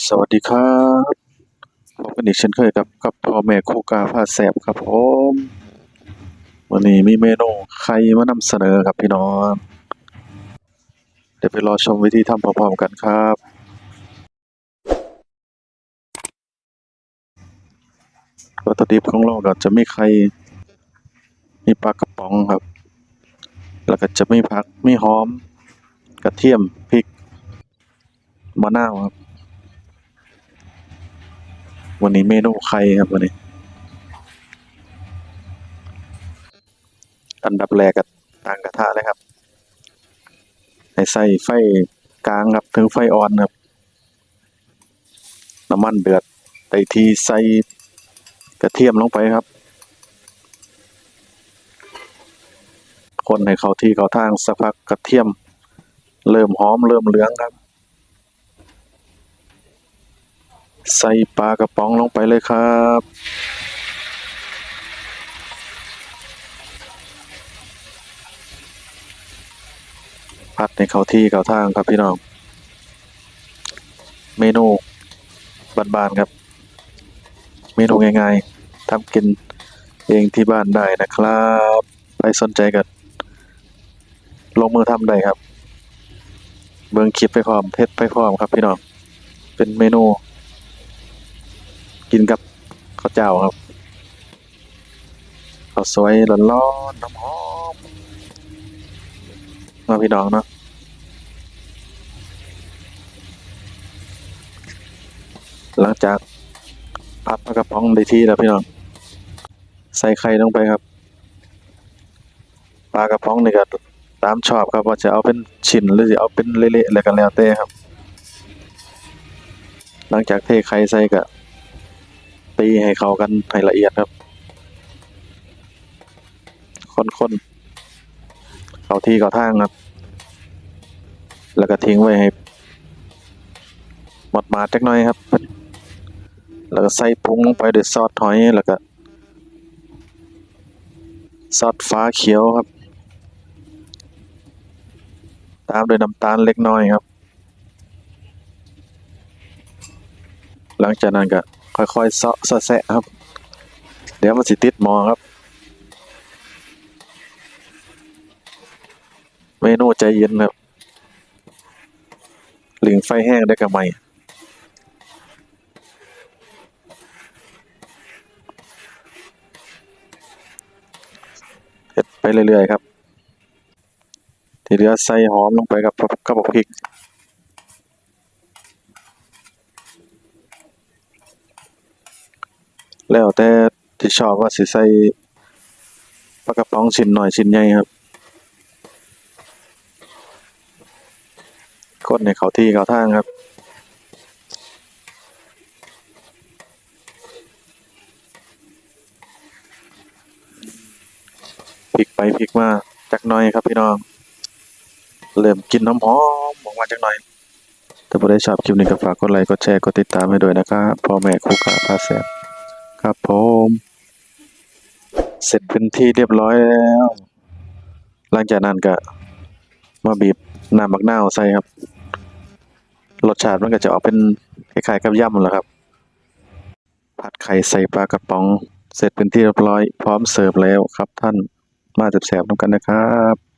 สวัสดีครับพบกันอีกเช่นเคยกับกับพ่อแม่ครูกาพาแสบครับผมวันนี้มีเมนูไข่มานำเสนอครับพี่น้อง เดี๋ยวไปรอชมวิธีทำพร้อมๆกันครับ วัตถุดิบของเราก็จะมีไข่มีปลากระป๋องครับ แล้วก็จะมีผักมีหอม กระเทียมพริกมะนาวครับ วันนี้เมนูไข่ครับวันนี้ อันดับแรกก็ตั้งกระทะเลยครับให้ใส่ไฟกลางครับถึงไฟอ่อนครับน้ำมันเดือดไตทีใส่กระเทียมลงไปครับ คนให้เขาที่เขาทางสักพักกระเทียม เริ่มหอมเริ่มเหลืองครับ ใส่ปลากระป๋องลงไปเลยครับผัดในเข้าที่เข้าทางครับพี่น้อง เมนูบานๆครับ เมนูง่ายๆทำกินเองที่บ้านได้นะครับใครสนใจกันลงมือทำได้ครับ เบิ่งคลิปไปพร้อมเทสไปพร้อมครับพี่น้อง เป็นเมนู กินกับข้าวเจ้าครับข้าวสวยร้อนๆน้ำหอมมาพี่น้องเนาะหลังจากผัดปลากระป๋องได้ที่แล้วพี่น้องใส่ไข่ลงไปครับปลากระป๋องนี่ก็ตามชอบครับว่าจะเอาเป็นชิ้นหรือจะเอาเป็นเละๆอะไรกันแล้วแต่ครับ หลังจากเทไข่ใส่ก็ ตีให้เข้ากันให้ละเอียดครับคนๆเข้าที่เข้าทางครับ แล้วก็ทิ้งไว้ให้หมดมาดจักหน่อยครับ แล้วก็ใส่ปรุงลงไปด้วยซอสหอยแล้วก็ซอสฟ้าเขียวครับ ตามด้วยน้ำตาลเล็กน้อยครับ หลังจากนั้นก็ ค่อยๆเซาะเซาะแซะครับ เดี๋ยวมันสิติดมอครับ เมนูใจเย็นครับหลิงไฟแห้งได้กับไม่เฮ็ดไปเรื่อยๆครับ ทีเหลือใส่หอมลงไปกับกับพริก แล้วแต่ที่ชอบว่าสิใส่ปลากระป๋องชิ้นหน่อยชิ้นใหญ่ครับคนในเขาที่เขาทางครับพลิกไปพลิกมาจักหน่อยครับพี่น้อง เริ่มกินน้ำหอมออกมาจักหน่อย ถ้าผู้ใดชอบคลิปนี้ก็ฝากกดไลค์กดแชร์กดติดตามให้ด้วยนะครับพ่อแม่ครูกาพาแสบ ครับผม เสร็จเป็นที่เรียบร้อยแล้ว หลังจากนั้นก็มาบีบน้ำมักนาวใส่ครับ รสชาติมันก็จะออกเป็นคล้ายๆกับยำแหละครับ ผัดไข่ใส่ปลากระป๋อง เสร็จเป็นที่เรียบร้อย พร้อมเสิร์ฟแล้วครับท่านมาแสบๆน้ำกันนะครับ